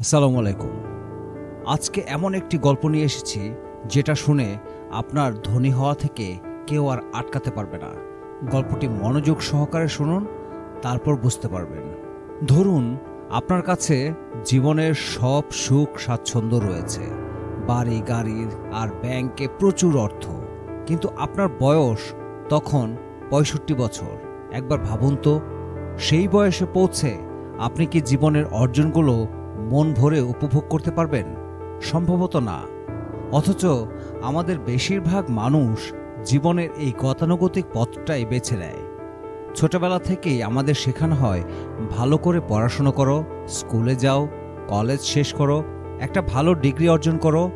আসসালামু আলাইকুম। আজকে এমন একটি গল্প নিয়ে এসেছি যেটা শুনে আপনার ধনী হওয়া থেকে কেউ আর আটকাতে পারবে না। গল্পটি মনোযোগ সহকারে শুনুন, তারপর বুঝতে পারবেন। ধরুন, আপনার কাছে জীবনের সব সুখ স্বাচ্ছন্দ্য রয়েছে। বাড়ি গাড়ির আর ব্যাংকে প্রচুর অর্থ। কিন্তু আপনার বয়স তখন পঁয়ষট্টি বছর। একবার ভাবুন তো, সেই বয়সে পৌঁছে আপনি কি জীবনের অর্জনগুলো মন ভরে উপভোগ করতে পারবেন? সম্ভবত না। অথচ আমাদের বেশিরভাগ মানুষ জীবনের এই গতানুগতিক পথটাই বেছে নেয়। ছোটবেলা থেকেই আমাদের শেখানো হয়, ভালো করে পড়াশুনো করো, স্কুলে যাও, কলেজ শেষ করো, একটা ভালো ডিগ্রি অর্জন করো,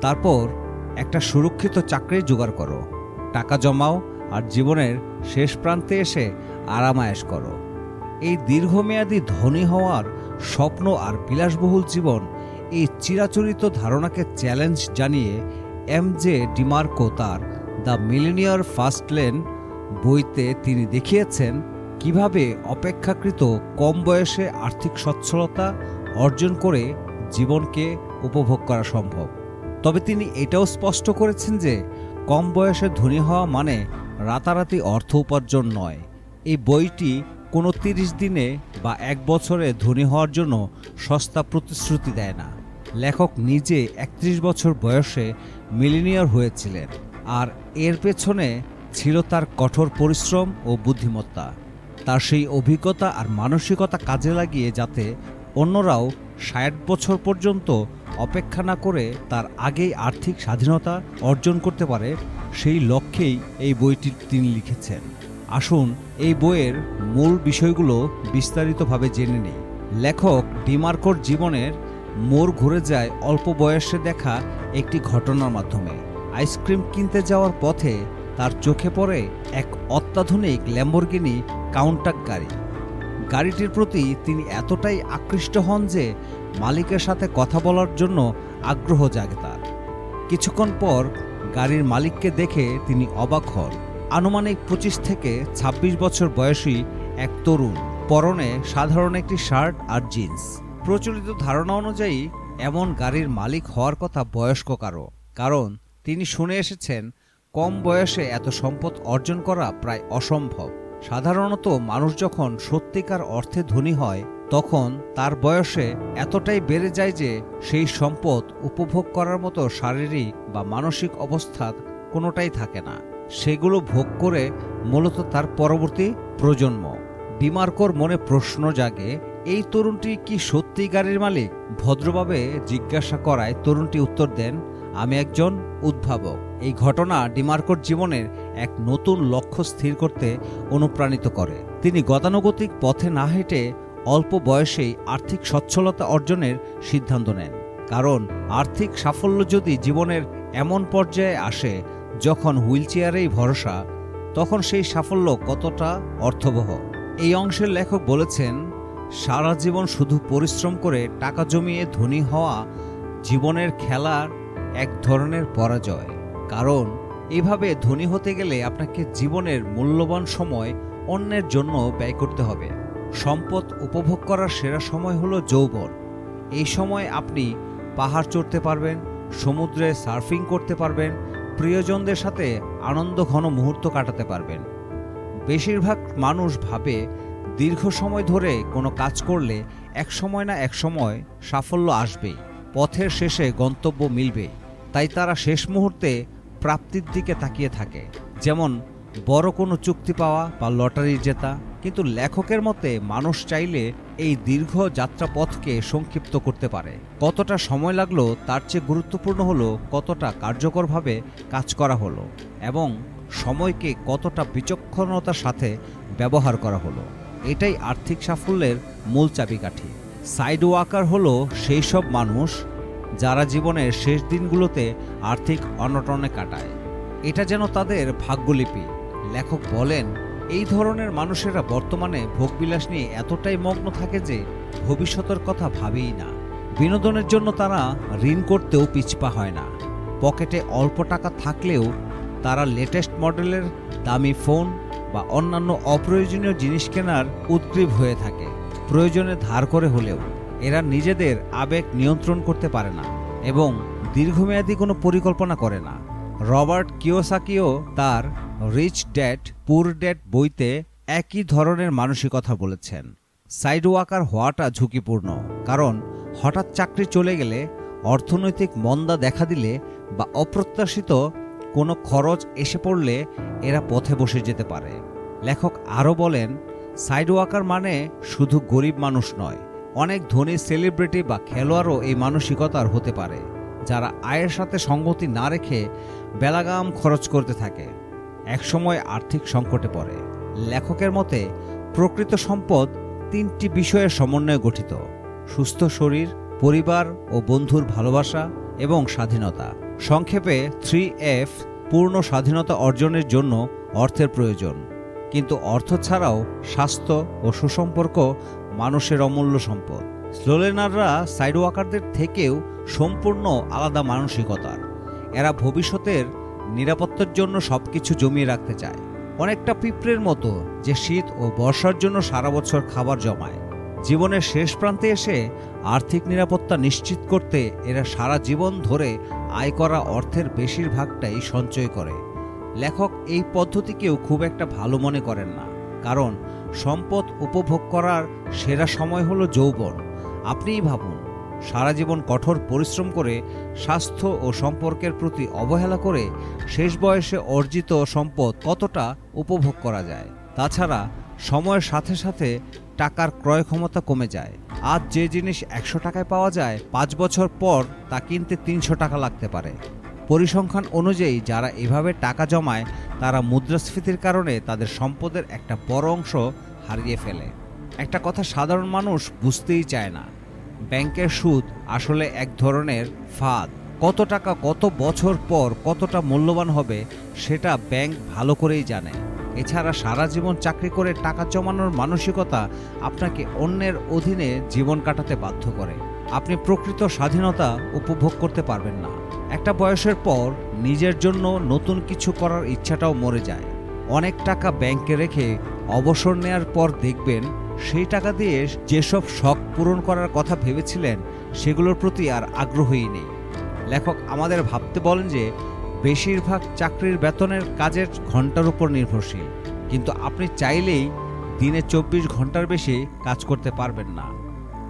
তারপর একটা সুরক্ষিত চাকরি জোগাড় করো, টাকা জমাও আর জীবনের শেষ প্রান্তে এসে আরামায়েশ করো। এই দীর্ঘমেয়াদী ধনী হওয়ার স্বপ্ন আর বিলাসবহুল জীবন এই চিরাচরিত ধারণাকে চ্যালেঞ্জ জানিয়ে এম জে ডিমার্কো তার দ্য মিলিনিয়ার ফার্স্ট লেন বইতে তিনি দেখিয়েছেন কীভাবে অপেক্ষাকৃত কম বয়সে আর্থিক সচ্ছলতা অর্জন করে জীবনকে উপভোগ করা সম্ভব। তবে তিনি এটাও স্পষ্ট করেছেন যে কম বয়সে ধনী হওয়া মানে রাতারাতি অর্থ উপার্জন নয়। এই বইটি কোনো তিরিশ দিনে বা এক বছরে ধনী হওয়ার জন্য সস্তা প্রতিশ্রুতি দেয় না। লেখক নিজে একত্রিশ বছর বয়সে মিলিনিয়ার হয়েছিলেন আর এর পেছনে ছিল তার কঠোর পরিশ্রম ও বুদ্ধিমত্তা। তার সেই অভিজ্ঞতা আর মানসিকতা কাজে লাগিয়ে যাতে অন্যরাও ষাট বছর পর্যন্ত অপেক্ষা না করে তার আগেই আর্থিক স্বাধীনতা অর্জন করতে পারে, সেই লক্ষ্যেই এই বইটি তিনি লিখেছেন। আসুন, এই বইয়ের মূল বিষয়গুলো বিস্তারিতভাবে জেনে নেই। লেখক ডিমার্কোর জীবনের মোড় ঘুরে যায় অল্প বয়সে দেখা একটি ঘটনার মাধ্যমে। আইসক্রিম কিনতে যাওয়ার পথে তার চোখে পড়ে এক অত্যাধুনিক ল্যাম্বরগিনি কাউন্টাক গাড়ি গাড়িটির প্রতি তিনি এতটাই আকৃষ্ট হন যে মালিকের সাথে কথা বলার জন্য আগ্রহ জাগে তার। কিছুক্ষণ পর গাড়ির মালিককে দেখে তিনি অবাক হন। আনুমানিক পঁচিশ থেকে ২৬ বছর বয়সী এক তরুণ। পরনে সাধারণ একটি শার্ট আর জিন্স। প্রচলিত ধারণা অনুযায়ী, এমন গাড়ির মালিক হওয়ার কথা বয়স্ক কারও। কারণ, তিনি শুনে এসেছেন, কম বয়সে এত সম্পদ অর্জন করা প্রায় অসম্ভব। সাধারণত মানুষ যখন সত্যিকার অর্থে ধনী হয়, তখন তার বয়সে এতটাই বেড়ে যায় যে, সেই সম্পদ উপভোগ করার মতো শারীরিক বা মানসিক অবস্থা কোনোটাই থাকে না। সেগুলো ভোগ করে মূলত তার পরবর্তী প্রজন্ম। ডিমার্কোর মনে প্রশ্ন জাগে, এই তরুণটি কি সত্যি গাড়ির মালিক? ভদ্রভাবে জিজ্ঞাসা করায় তরুণটি উত্তর দেন, আমি একজন উদ্ভাবক। এই ঘটনা ডিমার্কোর জীবনের এক নতুন লক্ষ্য স্থির করতে অনুপ্রাণিত করে। তিনি গতানুগতিক পথে না হেঁটে অল্প বয়সেই আর্থিক সচ্ছলতা অর্জনের সিদ্ধান্ত নেন। কারণ, আর্থিক সাফল্য যদি জীবনের এমন পর্যায়ে আসে যখন হুইলচেয়ারেই ভরসা, তখন সেই সাফল্য কতটা অর্থবহ। এই অংশের লেখক বলেছেন, সারা জীবন শুধু পরিশ্রম করে টাকা জমিয়ে ধনী হওয়া জীবনের খেলার এক ধরনের পরাজয়। কারণ, এভাবে ধনী হতে গেলে আপনাকে জীবনের মূল্যবান সময় অন্যের জন্য ব্যয় করতে হবে। সম্পদ উপভোগ করার সেরা সময় হলো যৌবন। এই সময় আপনি পাহাড় চড়তে পারবেন, সমুদ্রে সার্ফিং করতে পারবেন প্রিয়জনদের সাথে আনন্দ ঘন মুহূর্ত কাটাতে পারবেন। বেশিরভাগ মানুষ ভাবে, দীর্ঘ সময় ধরে কোনো কাজ করলে এক সময় না এক সময় সাফল্য আসবেই, পথের শেষে গন্তব্য মিলবে। তাই তারা শেষ মুহূর্তে প্রাপ্তির দিকে তাকিয়ে থাকে। যেমন, বড় কোনো চুক্তি পাওয়া বা লটারি জেতা, কিন্তু লেখকের মতে মানুষ চাইলে এই দীর্ঘ যাত্রাপথকে সংক্ষিপ্ত করতে পারে। কতটা সময় লাগল, তার চেয়ে গুরুত্বপূর্ণ হলো কতটা কার্যকরভাবে কাজ করা হলো এবং সময়কে কতটা বিচক্ষণতার সাথে ব্যবহার করা হলো। এটাই আর্থিক সাফল্যের মূল চাবিকাঠি। সাইড ওয়াকার হলো সেই সব মানুষ যারা জীবনের শেষ দিনগুলোতে আর্থিক অনটনে কাটায়। এটা যেন তাদের ভাগ্যলিপি। লেখক বলেন এই ধরনের মানুষেরা বর্তমানে ভোগবিলাস নিয়ে এতটাই মগ্ন থাকে যে ভবিষ্যতের কথা ভাবেই না। বিনোদনের জন্য তারা ঋণ করতেও পিছপা হয় না। পকেটে অল্প টাকা থাকলেও তারা লেটেস্ট মডেলের দামি ফোন বা অন্যান্য অপ্রয়োজনীয় জিনিস কেনার উদ্গ্রীব হয়ে থাকে। প্রয়োজনে ধার করে হলেও এরা নিজেদের আবেগ নিয়ন্ত্রণ করতে পারে না এবং দীর্ঘমেয়াদী কোনো পরিকল্পনা করে না। রবার্ট কিওসাকিও তার রিচ ড্যাড পুর ড্যাড বইতে একই ধরনের মানসিকতা বলেছেন। সাইড ওয়াকার হওয়াটা ঝুঁকিপূর্ণ, কারণ হঠাৎ চাকরি চলে গেলে অর্থনৈতিক মন্দা দেখা দিলে বা অপ্রত্যাশিত কোনো খরচ এসে পড়লে এরা পথে বসে যেতে পারে। লেখক আরও বলেন সাইড ওয়াকার মানে শুধু গরিব মানুষ নয়, অনেক ধনী সেলিব্রিটি বা খেলোয়াড়ও এই মানসিকতার হতে পারে, যারা আয়ের সাথে সঙ্গতি না রেখে বেলাগাম খরচ করতে থাকে। একসময় আর্থিক সংকটে পড়ে। লেখকের মতে, প্রকৃত সম্পদ তিনটি বিষয়ের সমন্বয়ে গঠিত। সুস্থ শরীর, পরিবার ও বন্ধুর ভালোবাসা এবং স্বাধীনতা। সংক্ষেপে, থ্রি এফ, পূর্ণ স্বাধীনতা অর্জনের জন্য অর্থের প্রয়োজন। কিন্তু অর্থ ছাড়াও স্বাস্থ্য ও সুসম্পর্ক মানুষের অমূল্য সম্পদ। স্লোলেনাররা সাইডওয়াকারদের থেকেও সম্পূর্ণ আলাদা মানসিকতার। এরা ভবিষ্যতের নিরাপত্তার জন্য সবকিছু জমিয়ে রাখতে চায়। অনেকটা পিঁপড়ের মতো যে শীত ও বর্ষার জন্য সারা বছর খাবার জমায়। জীবনের শেষ প্রান্তে এসে আর্থিক নিরাপত্তা নিশ্চিত করতে এরা সারা জীবন ধরে আয় করা অর্থের বেশিরভাগটাই সঞ্চয় করে। লেখক এই পদ্ধতিকেও খুব একটা ভালো মনে করেন না। কারণ সম্পদ উপভোগ করার সেরা সময় হলো যৌবন। আপনিই ভাবুন সারা জীবন কঠোর পরিশ্রম করে স্বাস্থ্য ও সম্পর্কের প্রতি অবহেলা করে শেষ বয়সে অর্জিত সম্পদ কতটা উপভোগ করা যায়। তাছাড়া সময়ের সাথে সাথে টাকার ক্রয় ক্ষমতা কমে যায়। আজ যে জিনিস একশো টাকায় পাওয়া যায়, পাঁচ বছর পর তা কিনতে তিনশো টাকা লাগতে পারে। পরিসংখ্যান অনুযায়ী যারা এভাবে টাকা জমায়, তারা মুদ্রাস্ফীতির কারণে তাদের সম্পদের একটা বড় অংশ হারিয়ে ফেলে। একটা কথা সাধারণ মানুষ বুঝতেই চায় না। ব্যাংকের সুদ আসলে এক ধরনের ফাঁদ। কত টাকা কত বছর পর কতটা মূল্যবান হবে সেটা ব্যাংক ভালো করেই জানে। এছাড়া সারা জীবন চাকরি করে টাকা জমানোর মানসিকতা আপনাকে অন্যের অধীনে জীবন কাটাতে বাধ্য করে। আপনি প্রকৃত স্বাধীনতা উপভোগ করতে পারবেন না। একটা বয়সের পর নিজের জন্য নতুন কিছু করার ইচ্ছাটাও মরে যায়। অনেক টাকা ব্যাংকে রেখে অবসর নেয়ার পর দেখবেন সেই টাকা দিয়ে যেসব শখ পূরণ করার কথা ভেবেছিলেন, সেগুলোর প্রতি আর আগ্রহই নেই। লেখক আমাদের ভাবতে বলেন যে, বেশিরভাগ চাকরির বেতনের কাজের ঘণ্টার উপর নির্ভরশীল, কিন্তু আপনি চাইলেই দিনে চব্বিশ ঘণ্টার বেশি কাজ করতে পারবেন না।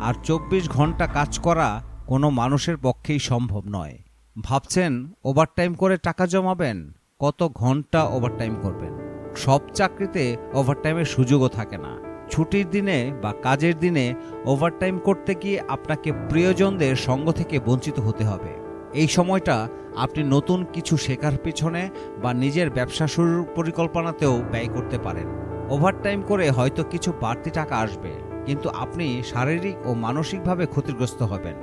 আর চব্বিশ ঘণ্টা কাজ করা কোনো মানুষের পক্ষেই সম্ভব নয়। ভাবছেন ওভারটাইম করে টাকা জমাবেন? কত ঘণ্টা ওভারটাইম করবেন? সব চাকরিতে ওভারটাইমের সুযোগও থাকে না। ছুটির দিনে বা কাজের দিনে ওভারটাইম করতে গিয়ে আপনাকে প্রিয়জনদের সঙ্গ থেকে বঞ্চিত হতে হবে। এই সময়টা আপনি নতুন কিছু শেখার পিছনে বা নিজের ব্যবসা শুরুর পরিকল্পনাতেও ব্যয় করতে পারেন। ওভারটাইম করে হয়তো কিছু বাড়তি টাকা আসবে, কিন্তু আপনি শারীরিক ও মানসিকভাবে ক্ষতিগ্রস্ত হবেন।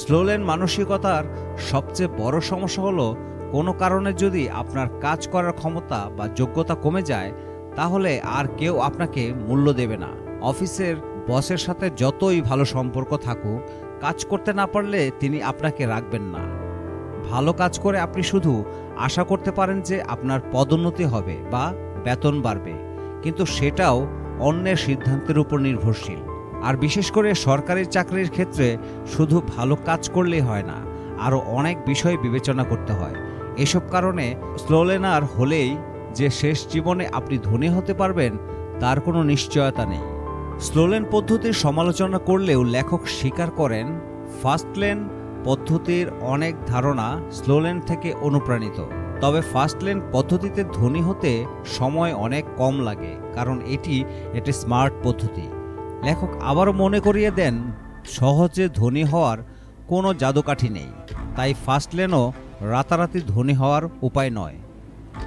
স্লোলেন মানসিকতার সবচেয়ে বড় সমস্যা হলো, কোনো কারণে যদি আপনার কাজ করার ক্ষমতা বা যোগ্যতা কমে যায় তাহলে আর কেউ আপনাকে মূল্য দেবে না। অফিসের বসের সাথে যতই ভালো সম্পর্ক থাকুক, কাজ করতে না পারলে তিনি আপনাকে রাখবেন না। ভালো কাজ করে আপনি শুধু আশা করতে পারেন যে আপনার পদোন্নতি হবে বা বেতন বাড়বে। কিন্তু সেটাও অন্যের সিদ্ধান্তের উপর নির্ভরশীল। আর বিশেষ করে সরকারি চাকরির ক্ষেত্রে শুধু ভালো কাজ করলেই হয় না, আরও অনেক বিষয় বিবেচনা করতে হয়। এসব কারণে স্লোলেনার হলেই যে শেষ জীবনে আপনি ধনী হতে পারবেন, তার কোনো নিশ্চয়তা নেই। স্লোলেন পদ্ধতির সমালোচনা করলেও লেখক স্বীকার করেন, ফাস্টলেন পদ্ধতির অনেক ধারণা স্লোলেন থেকে অনুপ্রাণিত। তবে ফাস্টলেন পদ্ধতিতে ধনী হতে সময় অনেক কম লাগে, কারণ এটি একটি স্মার্ট পদ্ধতি। লেখক আবারও মনে করিয়ে দেন, সহজে ধনী হওয়ার কোনো জাদুকাঠি নেই। তাই ফাস্টলেনও রাতারাতি ধনী হওয়ার উপায় নয়।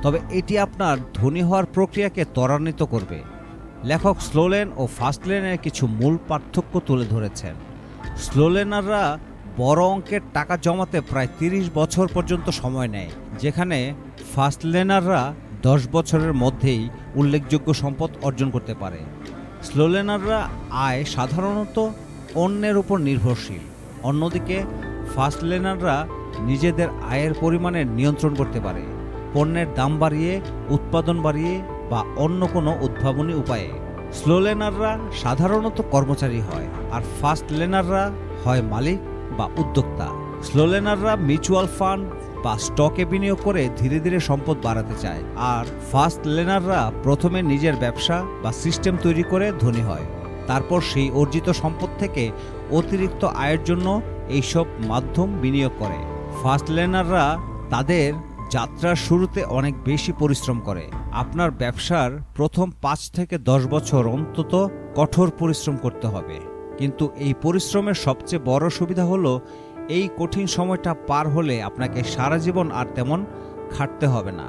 তবে এটি আপনার ধনী হওয়ার প্রক্রিয়াকে ত্বরান্বিত করবে। লেখক স্লোলেন ও ফাস্টলেনের কিছু মূল পার্থক্য তুলে ধরেছেন। স্লোলেনাররা বড় অঙ্কের টাকা জমাতে প্রায় তিরিশ বছর পর্যন্ত সময় নেয়, যেখানে ফাস্টলেনাররা দশ বছরের মধ্যেই উল্লেখযোগ্য সম্পদ অর্জন করতে পারে। স্লোলেনাররা আয় সাধারণত অন্যের উপর নির্ভরশীল। অন্যদিকে, ফাস্টলেনাররা নিজেদের আয়ের পরিমাণে নিয়ন্ত্রণ করতে পারে। পণ্যের দাম বাড়িয়ে, উৎপাদন বাড়িয়ে বা অন্য কোনো উদ্ভাবনী উপায়ে। স্লো লেনাররা সাধারণত কর্মচারী হয় আর ফাস্ট লেনাররা হয় মালিক বা উদ্যোক্তা। স্লো লেনাররা মিউচুয়াল ফান্ড বা স্টকে বিনিয়োগ করে ধীরে ধীরে সম্পদ বাড়াতে চায় আর ফাস্ট লেনাররা প্রথমে নিজের ব্যবসা বা সিস্টেম তৈরি করে ধনী হয়। তারপর সেই অর্জিত সম্পদ থেকে অতিরিক্ত আয়ের জন্য এইসব মাধ্যম বিনিয়োগ করে। ফাস্ট লেনাররা তাদের যাত্রার শুরুতে অনেক বেশি পরিশ্রম করে। আপনার ব্যবসার প্রথম পাঁচ থেকে দশ বছর অন্তত কঠোর পরিশ্রম করতে হবে। কিন্তু এই পরিশ্রমের সবচেয়ে বড় সুবিধা হলো, এই কঠিন সময়টা পার হলে আপনাকে সারা জীবন আর তেমন খাটতে হবে না।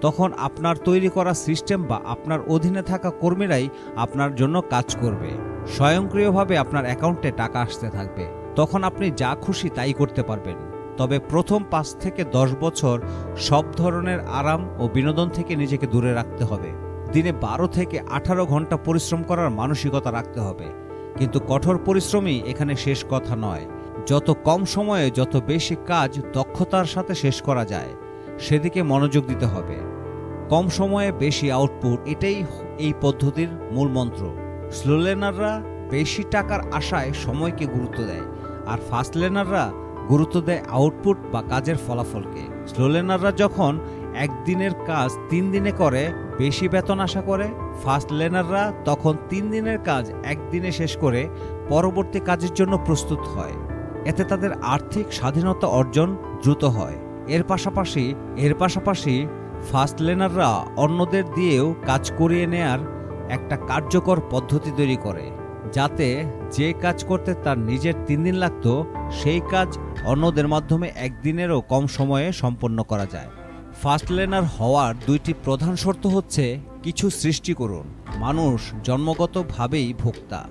তখন আপনার তৈরি করা সিস্টেম বা আপনার অধীনে থাকা কর্মীরাই আপনার জন্য কাজ করবে। স্বয়ংক্রিয়ভাবে আপনার অ্যাকাউন্টে টাকা আসতে থাকবে। তখন আপনি যা খুশি তাই করতে পারবেন। তবে প্রথম পাঁচ থেকে দশ বছর সব ধরনের আরাম ও বিনোদন থেকে নিজেকে দূরে রাখতে হবে। দিনে বারো থেকে আঠারো ঘণ্টা পরিশ্রম করার মানসিকতা রাখতে হবে। কিন্তু কঠোর পরিশ্রমই এখানে শেষ কথা নয়। যত কম সময়ে যত বেশি কাজ দক্ষতার সাথে শেষ করা যায়, সেদিকে মনোযোগ দিতে হবে। কম সময়ে বেশি আউটপুট এটাই এই পদ্ধতির মূল মন্ত্র। স্লো লেনাররা বেশি টাকার আশায় সময়কে গুরুত্ব দেয়, আর ফাস্ট লেনাররা গুরুত্ব দেয় আউটপুট বা কাজের ফলাফলকে। স্লো লেনাররা যখন একদিনের কাজ তিন দিনে করে, বেশি বেতন আশা করে, ফাস্ট লেনাররা তখন তিন দিনের কাজ একদিনে শেষ করে, পরবর্তী কাজের জন্য প্রস্তুত হয়। এতে তাদের আর্থিক স্বাধীনতা অর্জন দ্রুত হয়। এর পাশাপাশি এর পাশাপাশি ফাস্ট লেনাররা অন্যদের দিয়েও কাজ করিয়ে নেয়ার একটা কার্যকর পদ্ধতি তৈরি করে। যাতে যে কাজ করতে তার নিজের তিন দিন লাগত, সেই কাজ অন্যদের মাধ্যমে একদিনেরও কম সময়ে সম্পন্ন করা যায়। ফার্স্ট লেনার হওয়ার দুইটি প্রধান শর্ত হচ্ছে, কিছু সৃষ্টি করুন। মানুষ জন্মগতভাবেই ভোক্তা।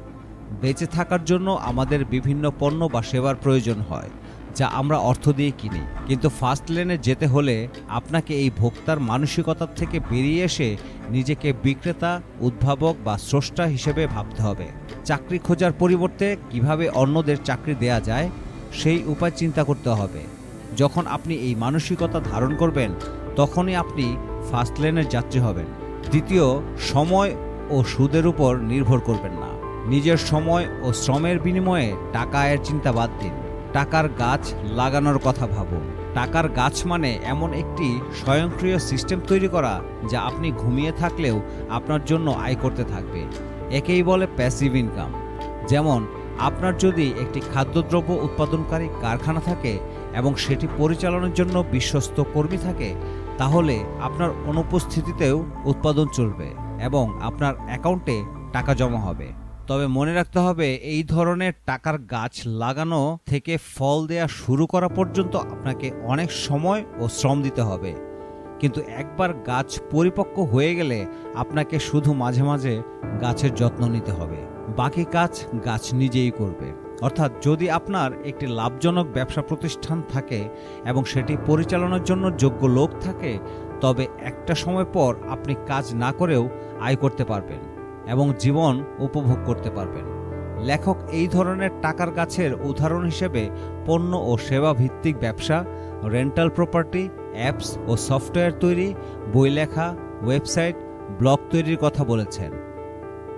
বেঁচে থাকার জন্য আমাদের বিভিন্ন পণ্য বা সেবার প্রয়োজন হয়। যা আমরা অর্থ দিয়ে কিনি। কিন্তু ফার্স্ট লেনে যেতে হলে আপনাকে এই ভোক্তার মানসিকতার থেকে বেরিয়ে এসে নিজেকে বিক্রেতা, উদ্ভাবক বা স্রষ্টা হিসেবে ভাবতে হবে। চাকরি খোঁজার পরিবর্তে কীভাবে অন্যদের চাকরি দেয়া যায়, সেই উপায় চিন্তা করতে হবে। যখন আপনি এই মানসিকতা ধারণ করবেন, তখনই আপনি ফার্স্ট লেনের যাত্রী হবেন। দ্বিতীয়, সময় ও সুদের উপর নির্ভর করবেন না। নিজের সময় ও শ্রমের বিনিময়ে টাকা আয়ের চিন্তা বাদ দিন। টাকার গাছ লাগানোর কথা ভাবুন টাকার গাছ মানে এমন একটি স্বয়ংক্রিয় সিস্টেম তৈরি করা যা আপনি ঘুমিয়ে থাকলেও আপনার জন্য আয় করতে থাকবে। একেই বলে প্যাসিভ ইনকাম যেমন, আপনার যদি একটি খাদ্যদ্রব্য উৎপাদনকারী কারখানা থাকে এবং সেটি পরিচালনার জন্য বিশ্বস্ত কর্মী থাকে, তাহলে আপনার অনুপস্থিতিতেও উৎপাদন চলবে এবং আপনার অ্যাকাউন্টে টাকা জমা হবে। তবে মনে রাখতে হবে, এই ধরনের টাকার গাছ লাগানো থেকে ফল দেয়া শুরু করা পর্যন্ত আপনাকে অনেক সময় ও শ্রম দিতে হবে। কিন্তু একবার গাছ পরিপক্ক হয়ে গেলে আপনাকে শুধু মাঝে মাঝে গাছের যত্ন নিতে হবে। বাকি কাজ গাছ নিজেই করবে। অর্থাৎ যদি আপনার একটি লাভজনক ব্যবসা প্রতিষ্ঠান থাকে এবং সেটি পরিচালনার জন্য যোগ্য লোক থাকে, তবে একটা সময় পর আপনি কাজ না করেও আয় করতে পারবেন। এবং জীবন উপভোগ করতে পারবেন। লেখক এই ধরনের টাকার গাছের উদাহরণ হিসেবে পণ্য ও সেবা ভিত্তিক ব্যবসা রেন্টাল প্রপার্টি অ্যাপস ও সফটওয়্যার তৈরি, বই লেখা ওয়েবসাইট ব্লগ তৈরির কথা বলেছেন।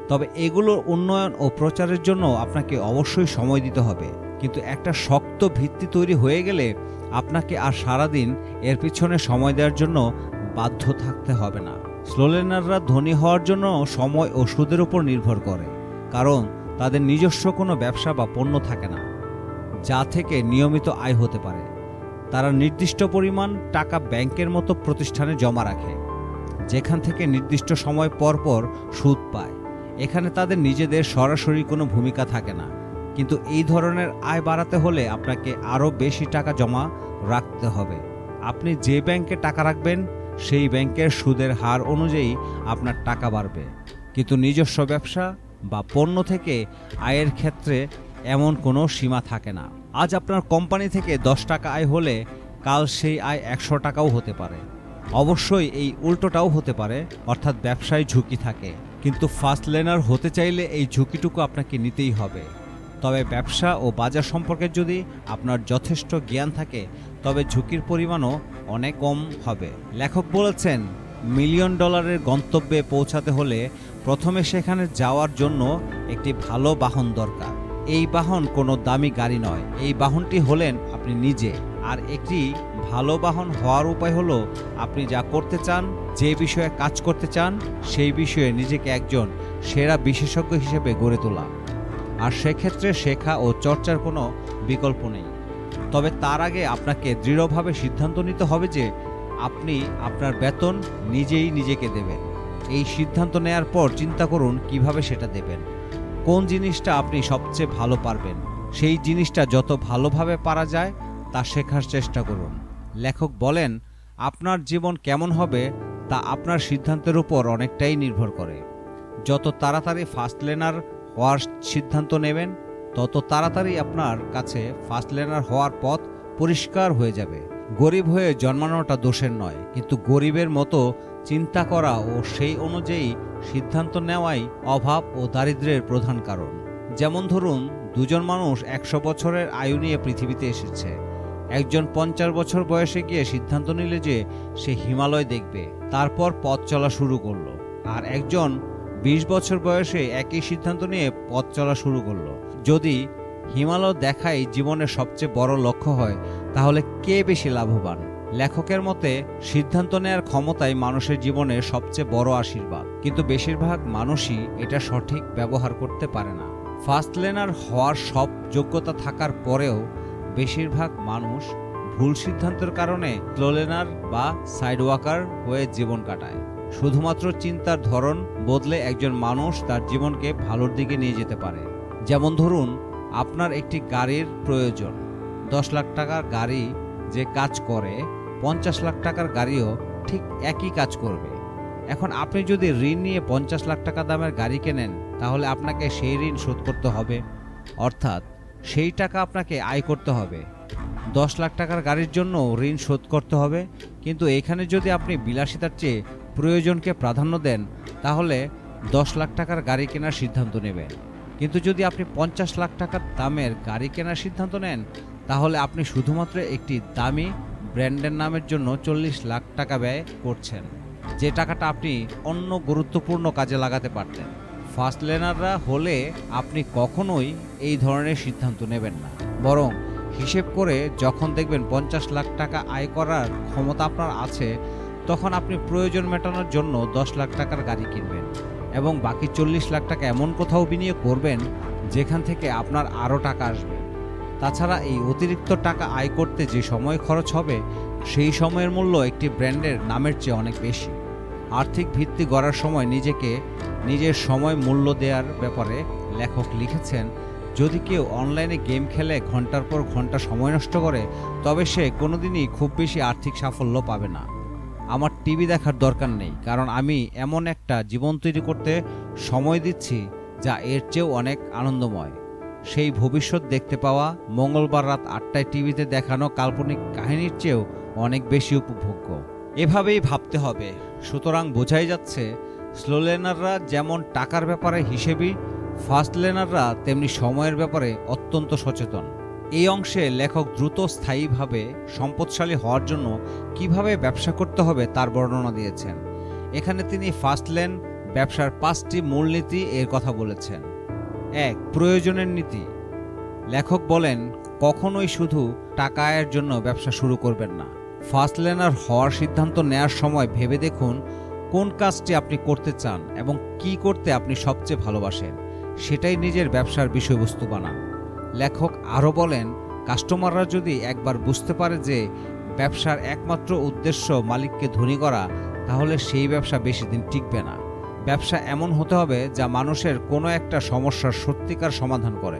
তবে এগুলোর উন্নয়ন ও প্রচারের জন্য আপনাকে অবশ্যই সময় দিতে হবে। কিন্তু একটা শক্ত ভিত্তি তৈরি হয়ে গেলে আপনাকে আর সারাদিন এর পিছনে সময় দেওয়ার জন্য বাধ্য থাকতে হবে না। স্লোলেনাররা ধনী হওয়ার জন্য সময় ও সুদের উপর নির্ভর করে, কারণ তাদের নিজস্ব কোনো ব্যবসা বা পণ্য থাকে না, যা থেকে নিয়মিত আয় হতে পারে। তারা নির্দিষ্ট পরিমাণ টাকা ব্যাংকের মতো প্রতিষ্ঠানে জমা রাখে, যেখান থেকে নির্দিষ্ট সময় পর পর সুদ পায়। এখানে তাদের নিজেদের সরাসরি কোনো ভূমিকা থাকে না, কিন্তু এই ধরনের আয় বাড়াতে হলে আপনাকে আরও বেশি টাকা জমা রাখতে হবে। আপনি যে ব্যাংকে টাকা রাখবেন সেই ব্যাংকের সুদের হার অনুযায়ী আপনার টাকা বাড়বে। কিন্তু নিজস্ব ব্যবসা বা পণ্য থেকে আয়ের ক্ষেত্রে এমন কোনো সীমা থাকে না। আজ আপনার কোম্পানি থেকে দশ টাকা আয় হলে কাল সেই আয় একশো টাকাও হতে পারে। অবশ্যই এই উল্টোটাও হতে পারে, অর্থাৎ ব্যবসায় ঝুঁকি থাকে। কিন্তু ফার্স্ট লেনার হতে চাইলে এই ঝুঁকিটুকু আপনাকে নিতেই হবে। তবে ব্যবসা ও বাজার সম্পর্কে যদি আপনার যথেষ্ট জ্ঞান থাকে তবে ঝুঁকির পরিমাণও অনেক কম হবে। লেখক বলেছেন, মিলিয়ন ডলারের গন্তব্যে পৌঁছাতে হলে প্রথমে সেখানে যাওয়ার জন্য একটি ভালো বাহন দরকার। এই বাহন কোনো দামি গাড়ি নয়। এই বাহনটি হলেন আপনি নিজে। আর একটি ভালো বাহন হওয়ার উপায় হলো, আপনি যা করতে চান, যে বিষয়ে কাজ করতে চান, সেই বিষয়ে নিজেকে একজন সেরা বিশেষজ্ঞ হিসেবে গড়ে তোলা। আর সেক্ষেত্রে শেখা ও চর্চার কোনো বিকল্প নেই। তবে তার আগে আপনাকে দৃঢ়ভাবে সিদ্ধান্ত নিতে হবে যে আপনি আপনার বেতন নিজেই নিজেকে দেবেন। এই সিদ্ধান্ত নেয়ার পর চিন্তা করুন কীভাবে সেটা দেবেন। কোন জিনিসটা আপনি সবচেয়ে ভালো পারবেন? সেই জিনিসটা যত ভালোভাবে পারা যায় তা শেখার চেষ্টা করুন। লেখক বলেন, আপনার জীবন কেমন হবে তা আপনার সিদ্ধান্তের উপর অনেকটাই নির্ভর করে। যত তাড়াতাড়ি ফার্স্ট লেনার হওয়ার সিদ্ধান্ত নেবেন তত তাড়াতাড়ি আপনার কাছে ফার্স্ট লেনার হওয়ার পথ পরিষ্কার হয়ে যাবে। গরিব হয়ে জন্মানোটা দোষের নয়, কিন্তু গরিবের মতো চিন্তা করা ও সেই অনুযায়ী সিদ্ধান্ত নেওয়াই অভাব ও দারিদ্র্যের প্রধান কারণ। যেমন ধরুন, দুজন মানুষ একশো বছরের আয়ু নিয়ে পৃথিবীতে এসেছে। একজন পঞ্চাশ বছর বয়সে গিয়ে সিদ্ধান্ত নিলে যে সে হিমালয় দেখবে, তারপর পথ চলা শুরু করল। আর একজন বিশ বছর বয়সে একই সিদ্ধান্ত নিয়ে পথ চলা শুরু করল। যদি হিমালয় দেখাই জীবনের সবচেয়ে বড় লক্ষ্য হয়, তাহলে কে বেশি লাভবান? লেখকের মতে, সিদ্ধান্ত নেয়ার ক্ষমতাই মানুষের জীবনে সবচেয়ে বড় আশীর্বাদ। কিন্তু বেশিরভাগ মানুষই এটা সঠিক ব্যবহার করতে পারে না। ফার্স্ট লেনার হওয়ার সব যোগ্যতা থাকার পরেও বেশিরভাগ মানুষ ভুল সিদ্ধান্তের কারণে স্লোলেনার বা সাইড ওয়াকার হয়ে জীবন কাটায়। শুধুমাত্র চিন্তার ধরন বদলে একজন মানুষ তার জীবনকে ভালোর দিকে নিয়ে যেতে পারে। যেমন ধরুন, আপনার একটি গাড়ির প্রয়োজন। দশ লাখ টাকার গাড়ি যে কাজ করে, পঞ্চাশ লাখ টাকার গাড়িও ঠিক একই কাজ করবে। এখন আপনি যদি ঋণ নিয়ে পঞ্চাশ লাখ টাকা দামের গাড়ি কেনেন, তাহলে আপনাকে সেই ঋণ শোধ করতে হবে। অর্থাৎ সেই টাকা আপনাকে আয় করতে হবে। দশ লাখ টাকার গাড়ির জন্য ঋণ শোধ করতে হবে। কিন্তু এখানে যদি আপনি বিলাসিতার চেয়ে প্রয়োজনকে প্রাধান্য দেন, তাহলে দশ লাখ টাকার গাড়ি কেনার সিদ্ধান্ত নেবেন। কিন্তু যদি আপনি পঞ্চাশ লাখ টাকার দামের গাড়ি কেনার সিদ্ধান্ত নেন, তাহলে আপনি শুধুমাত্র একটি দামি ব্র্যান্ডের নামের জন্য চল্লিশ লাখ টাকা ব্যয় করছেন। যে টাকাটা আপনি অন্য গুরুত্বপূর্ণ কাজে লাগাতে পারতেন। ফার্স্ট লেনাররা হলে আপনি কখনোই এই ধরনের সিদ্ধান্ত নেবেন না। বরং হিসেব করে যখন দেখবেন পঞ্চাশ লাখ টাকা আয় করার ক্ষমতা আপনার আছে, তখন আপনি প্রয়োজন মেটানোর জন্য দশ লাখ টাকার গাড়ি কিনবেন। এবং বাকি চল্লিশ লাখ টাকা এমন কোথাও বিনিয়োগ করবেন যেখান থেকে আপনার আরও টাকা আসবে। তাছাড়া এই অতিরিক্ত টাকা আয় করতে যে সময় খরচ হবে, সেই সময়ের মূল্য একটি ব্র্যান্ডের নামের চেয়ে অনেক বেশি। আর্থিক ভিত্তি গড়ার সময় নিজেকে নিজের সময় মূল্য দেওয়ার ব্যাপারে লেখক লিখেছেন, যদি কেউ অনলাইনে গেম খেলে ঘণ্টার পর ঘণ্টা সময় নষ্ট করে, তবে সে কোনোদিনই খুব বেশি আর্থিক সাফল্য পাবে না। আমার টিভি দেখার দরকার নেই, কারণ আমি এমন একটা জীবন তৈরি করতে সময় দিচ্ছি যা এর চেয়েও অনেক আনন্দময়। সেই ভবিষ্যৎ দেখতে পাওয়া, মঙ্গলবার রাত আটটায় টিভিতে দেখানো কাল্পনিক কাহিনীর চেয়েও অনেক বেশি উপভোগ্য। এভাবেই ভাবতে হবে। সুতরাং বোঝাই যাচ্ছে স্লো লেনাররা যেমন টাকার ব্যাপারে হিসেবি ফাস্ট লেনাররা তেমনি সময়ের ব্যাপারে অত্যন্ত সচেতন। এই অংশে লেখক দ্রুত স্থায়ীভাবে সম্পদশালী হওয়ার জন্য কীভাবে ব্যবসা করতে হবে তার বর্ণনা দিয়েছেন। এখানে তিনি ফার্স্ট লেন, ব্যবসার পাঁচটি মূলনীতি এর কথা বলেছেন। এক, প্রয়োজনের নীতি। লেখক বলেন, কখনোই শুধু টাকা আয়ের জন্য ব্যবসা শুরু করবেন না। ফার্স্ট লেনার হওয়ার সিদ্ধান্ত নেয়ার সময় ভেবে দেখুন, কোন কাজটি আপনি করতে চান এবং কি করতে আপনি সবচেয়ে ভালোবাসেন, সেটাই নিজের ব্যবসার বিষয়বস্তু বানান। লেখক আরও বলেন, কাস্টমাররা যদি একবার বুঝতে পারে যে ব্যবসার একমাত্র উদ্দেশ্য মালিককে ধনী করা, তাহলে সেই ব্যবসা বেশি দিন টিকবে না। ব্যবসা এমন হতে হবে যা মানুষের কোনো একটা সমস্যার সত্যিকার সমাধান করে।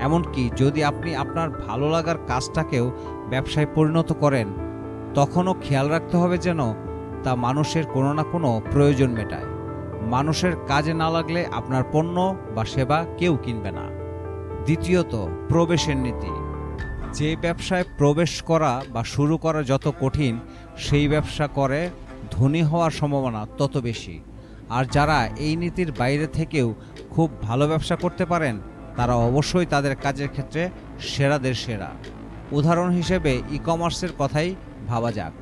এমনকি যদি আপনি আপনার ভালো লাগার কাজটাকেও ব্যবসায় পরিণত করেন, তখনও খেয়াল রাখতে হবে যেন তা মানুষের কোনো না কোনো প্রয়োজন মেটায়। মানুষের কাজে না লাগলে আপনার পণ্য বা সেবা কেউ কিনবে না। দ্বিতীয়ত, প্রবেশের নীতি। যে ব্যবসায় প্রবেশ করা বা শুরু করা যত কঠিন, সেই ব্যবসা করে ধনী হওয়ার সম্ভাবনা তত বেশি। আর যারা এই নীতির বাইরে থেকেও খুব ভালো ব্যবসা করতে পারেন, তারা অবশ্যই তাদের কাজের ক্ষেত্রে সেরাদের সেরা। উদাহরণ হিসেবে ই কমার্সের কথাই ভাবা যাক।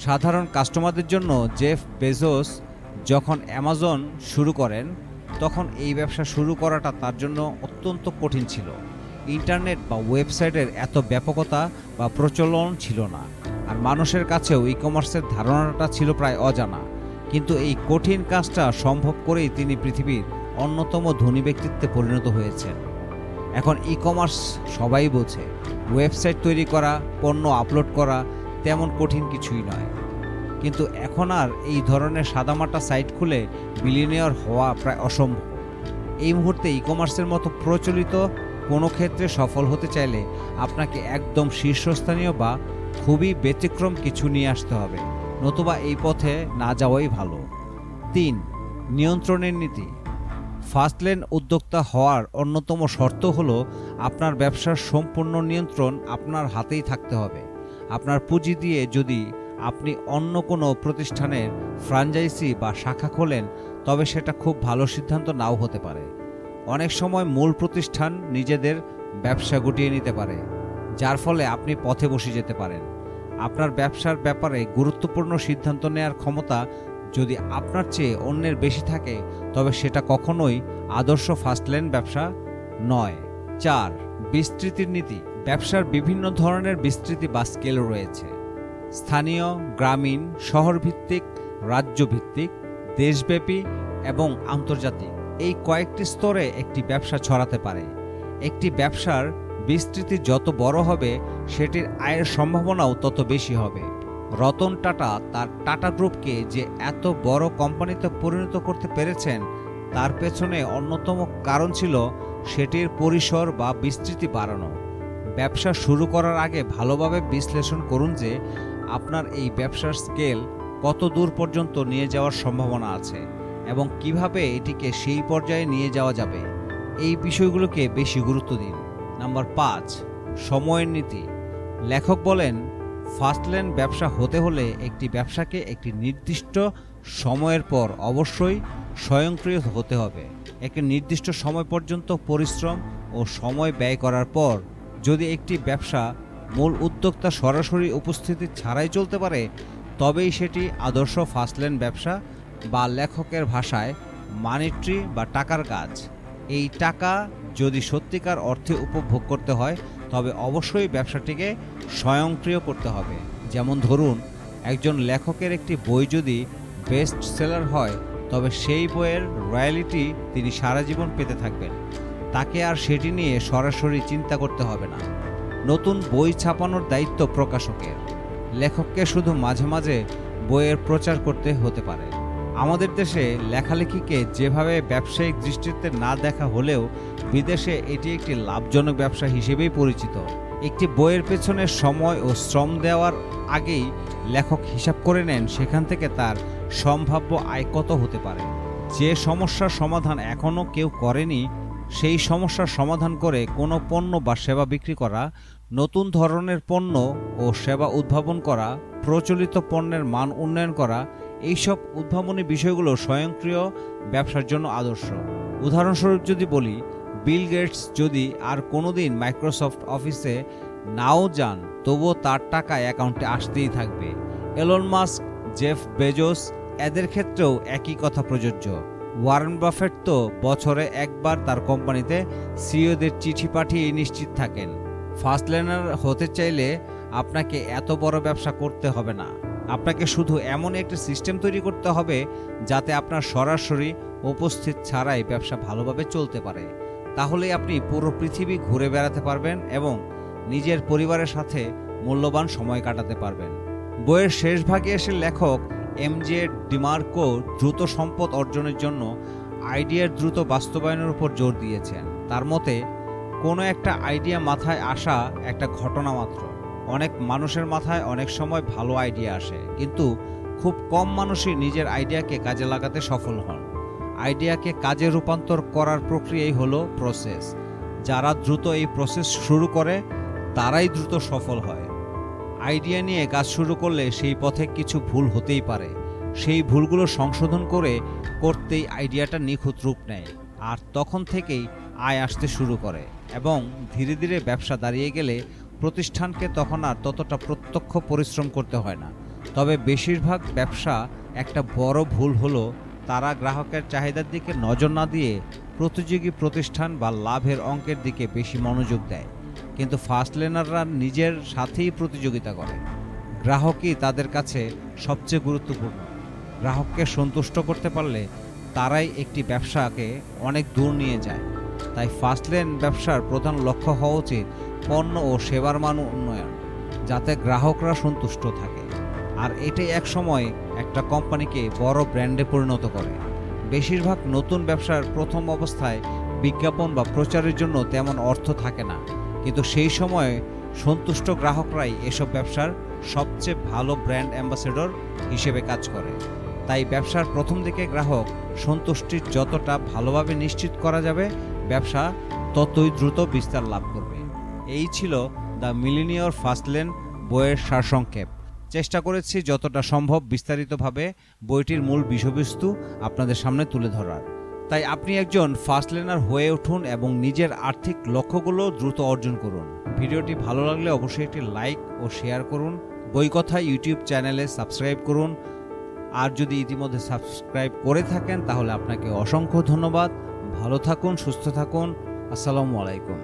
সাধারণ কাস্টমারদের জন্য জেফ বেজোস যখন অ্যামাজন শুরু করেন তখন এই ব্যবসা শুরু করাটা তার জন্য অত্যন্ত কঠিন ছিল। ইন্টারনেট বা ওয়েবসাইটের এত ব্যাপকতা বা প্রচলন ছিল না, আর মানুষের কাছেও ই কমার্সের ধারণাটা ছিল প্রায় অজানা। কিন্তু এই কঠিন কাজটা সম্ভব করেই তিনি পৃথিবীর অন্যতম ধনী ব্যক্তিত্বে পরিণত হয়েছেন। এখন ই কমার্স সবাই বোঝে, ওয়েবসাইট তৈরি করা, পণ্য আপলোড করা তেমন কঠিন কিছুই নয়। কিন্তু এখন আর এই ধরনের সাদামাটা সাইট খুলে বিলিনিয়র হওয়া প্রায় অসম্ভব। এই মুহূর্তে ই কমার্সের মতো প্রচলিত কোনো ক্ষেত্রে সফল হতে চাইলে আপনাকে একদম শীর্ষস্থানীয় বা খুবই ব্যতিক্রম কিছু নিয়ে আসতে হবে, নতুবা এই পথে না যাওয়াই ভালো। তিন, নিয়ন্ত্রণের নীতি। ফাস্টলেন উদ্যোক্তা হওয়ার অন্যতম শর্ত হলো আপনার ব্যবসার সম্পূর্ণ নিয়ন্ত্রণ আপনার হাতেই থাকতে হবে। আপনার পুঁজি দিয়ে যদি আপনি অন্য কোনো প্রতিষ্ঠানের ফ্রাঞ্চাইজি বা শাখা খোলেন, তবে সেটা খুব ভালো সিদ্ধান্ত নাও হতে পারে। অনেক সময় মূল প্রতিষ্ঠান নিজেদের ব্যবসা গুটিয়ে নিতে পারে, যার ফলে আপনি পথে বসে যেতে পারেন। আপনার ব্যবসার ব্যাপারে গুরুত্বপূর্ণ সিদ্ধান্ত নেওয়ার ক্ষমতা যদি আপনার চেয়ে অন্যের বেশি থাকে, তবে সেটা কখনোই আদর্শ ফাস্টলেন ব্যবসা নয়। চার, বিস্তৃতির নীতি। ব্যবসার বিভিন্ন ধরনের বিস্তৃতি বা স্কেল রয়েছে। স্থানীয়, গ্রামীণ, শহরভিত্তিক, রাজ্যভিত্তিক, দেশব্যাপী এবং আন্তর্জাতিক এই কয়েকটি স্তরে একটি ব্যবসা ছড়াতে পারে। একটি ব্যবসার বিস্তৃতি যত বড় হবে, সেটির আয়ের সম্ভাবনাও তত বেশি হবে। রতন টাটা তার টাটা গ্রুপকে যে এত বড় কোম্পানিতে পরিণত করতে পেরেছেন, তার পেছনে অন্যতম কারণ ছিল সেটির পরিসর বা বিস্তৃতি বাড়ানো। ব্যবসা শুরু করার আগে ভালোভাবে বিশ্লেষণ করুন যে আপনার এই ব্যবসার স্কেল কত দূর পর্যন্ত নিয়ে যাওয়ার সম্ভাবনা আছে এবং কীভাবে এটিকে সেই পর্যায়ে নিয়ে যাওয়া যাবে? এই বিষয়গুলোকে বেশি গুরুত্ব দিন। নাম্বার পাঁচ, সময়ের নীতি। লেখক বলেন ফাস্টল্যান্ড ব্যবসা হতে হলে একটি ব্যবসাকে একটি নির্দিষ্ট সময়ের পর অবশ্যই স্বয়ংক্রিয় হতে হবে। একটি নির্দিষ্ট সময় পর্যন্ত পরিশ্রম ও সময় ব্যয় করার পর যদি একটি ব্যবসা মূল উদ্যোক্তা সরাসরি উপস্থিতি ছাড়াই চলতে পারে, তবেই সেটি আদর্শ ফাস্টল্যান্ড ব্যবসা বা লেখকের ভাষায় মানিট্রি বা টাকার কাজ। এই টাকা যদি সত্যিকার অর্থে উপভোগ করতে হয়, তবে অবশ্যই ব্যবসাটিকে স্বয়ংক্রিয় করতে হবে। যেমন ধরুন, একজন লেখকের একটি বই যদি বেস্ট সেলার হয়, তবে সেই বইয়ের রয়্যালিটি তিনি সারা জীবন পেতে থাকবেন। তাকে আর সেটি নিয়ে সরাসরি চিন্তা করতে হবে না। নতুন বই ছাপানোর দায়িত্ব প্রকাশকের। লেখককে শুধু মাঝে মাঝে বইয়ের প্রচার করতে হতে পারে। আমাদের দেশে লেখালেখিকে যেভাবে ব্যবসায়িক দৃষ্টিতে না দেখা হলেও বিদেশে এটি একটি লাভজনক ব্যবসা হিসেবেই পরিচিত। একটি বইয়ের পেছনে সময় ও শ্রম দেওয়ার আগেই লেখক হিসাব করে নেন সেখান থেকে তার সম্ভাব্য আয় কত হতে পারে। যে সমস্যার সমাধান এখনও কেউ করেনি সেই সমস্যার সমাধান করে কোনো পণ্য বা সেবা বিক্রি করা, নতুন ধরনের পণ্য ও সেবা উদ্ভাবন করা, প্রচলিত পণ্যের মান উন্নয়ন করা, এইসব উদ্ভাবনী বিষয়গুলো স্বয়ংক্রিয় ব্যবসার জন্য আদর্শ। উদাহরণস্বরূপ যদি বলি, বিল গেটস যদি আর কোনো দিন মাইক্রোসফট অফিসে নাও যান, তবুও তার টাকা অ্যাকাউন্টে আসতেই থাকবে। এলন মাস্ক, জেফ বেজোস, এদের ক্ষেত্রেও একই কথা প্রযোজ্য। ওয়ারেন বাফেট তো বছরে একবার তার কোম্পানিতে সিইওদের চিঠি পাঠিয়ে নিশ্চিত থাকেন। ফার্স্ট লেনার হতে চাইলে আপনাকে এত বড় ব্যবসা করতে হবে না। আপনাকে শুধু এমন একটি সিস্টেম তৈরি করতে হবে যাতে আপনার সরাসরি উপস্থিত ছাড়াই ব্যবসা ভালোভাবে চলতে পারে। তাহলেই আপনি পুরো পৃথিবী ঘুরে বেড়াতে পারবেন এবং নিজের পরিবারের সাথে মূল্যবান সময় কাটাতে পারবেন। বইয়ের শেষ ভাগে এসে লেখক এম জে ডিমার্কো দ্রুত সম্পদ অর্জনের জন্য আইডিয়ার দ্রুত বাস্তবায়নের উপর জোর দিয়েছেন। তার মতে, কোনো একটা আইডিয়া মাথায় আসা একটা ঘটনা মাত্র। অনেক মানুষের মাথায় অনেক সময় ভালো আইডিয়া আসে, কিন্তু খুব কম মানুষই নিজের আইডিয়াকে কাজে লাগাতে সফল হন। আইডিয়াকে কাজে রূপান্তর করার প্রক্রিয়াই হলো প্রসেস যারা দ্রুত এই প্রসেস শুরু করে, তারাই দ্রুত সফল হয়। আইডিয়া নিয়ে কাজ শুরু করলে সেই পথে কিছু ভুল হতেই পারে। সেই ভুলগুলো সংশোধন করে করতেই আইডিয়াটা নিখুঁত রূপ নেয় আর তখন থেকেই আয় আসতে শুরু করে এবং ধীরে ধীরে ব্যবসা দাঁড়িয়ে গেলে প্রতিষ্ঠানকে তখন আর ততটা প্রত্যক্ষ পরিশ্রম করতে হয় না। তবে বেশিরভাগ ব্যবসা একটা বড় ভুল হলো তারা গ্রাহকের চাহিদার দিকে নজর না দিয়ে প্রতিযোগী প্রতিষ্ঠান বা লাভের অঙ্কের দিকে বেশি মনোযোগ দেয়। কিন্তু ফার্স্ট লেনাররা নিজের সাথেই প্রতিযোগিতা করে। গ্রাহকই তাদের কাছে সবচেয়ে গুরুত্বপূর্ণ। গ্রাহককে সন্তুষ্ট করতে পারলে তারাই একটি ব্যবসাকে অনেক দূর নিয়ে যায়। তাই ফার্স্ট লেন ব্যবসার প্রধান লক্ষ্য হওয়া উচিত পণ্য ও সেবার মান উন্নয়ন, যাতে গ্রাহকরা সন্তুষ্ট থাকে। আর এটাই এক সময় একটা কোম্পানিকে বড় ব্র্যান্ডে পরিণত করে। বেশিরভাগ নতুন ব্যবসার প্রথম অবস্থায় বিজ্ঞাপন বা প্রচারের জন্য তেমন অর্থ থাকে না। কিন্তু সেই সময়ে সন্তুষ্ট গ্রাহকরাই এসব ব্যবসার সবচেয়ে ভালো ব্র্যান্ড অ্যাম্বাসেডর হিসেবে কাজ করে। তাই ব্যবসার প্রথম দিকে গ্রাহক সন্তুষ্টির যতটা ভালোভাবে নিশ্চিত করা যাবে, ব্যবসা ততই দ্রুত বিস্তার লাভ করবে। এই ছিল দ্য মিলিনিয়র ফার্স্ট লেন বইয়ের সারসংক্ষেপ। চেষ্টা করেছি যতটা সম্ভব বিস্তারিতভাবে বইটির মূল বিষয়বস্তু আপনাদের সামনে তুলে ধরার। তাই আপনি একজন ফার্স্ট লেনার হয়ে উঠুন এবং নিজের আর্থিক লক্ষ্যগুলো দ্রুত অর্জন করুন। ভিডিওটি ভালো লাগলে অবশ্যই একটি লাইক ও শেয়ার করুন। বই কথা ইউটিউব চ্যানেলে সাবস্ক্রাইব করুন। আর যদি ইতিমধ্যে সাবস্ক্রাইব করে থাকেন, তাহলে আপনাকে অসংখ্য ধন্যবাদ। ভালো থাকুন, সুস্থ থাকুন। আসসালামু আলাইকুম।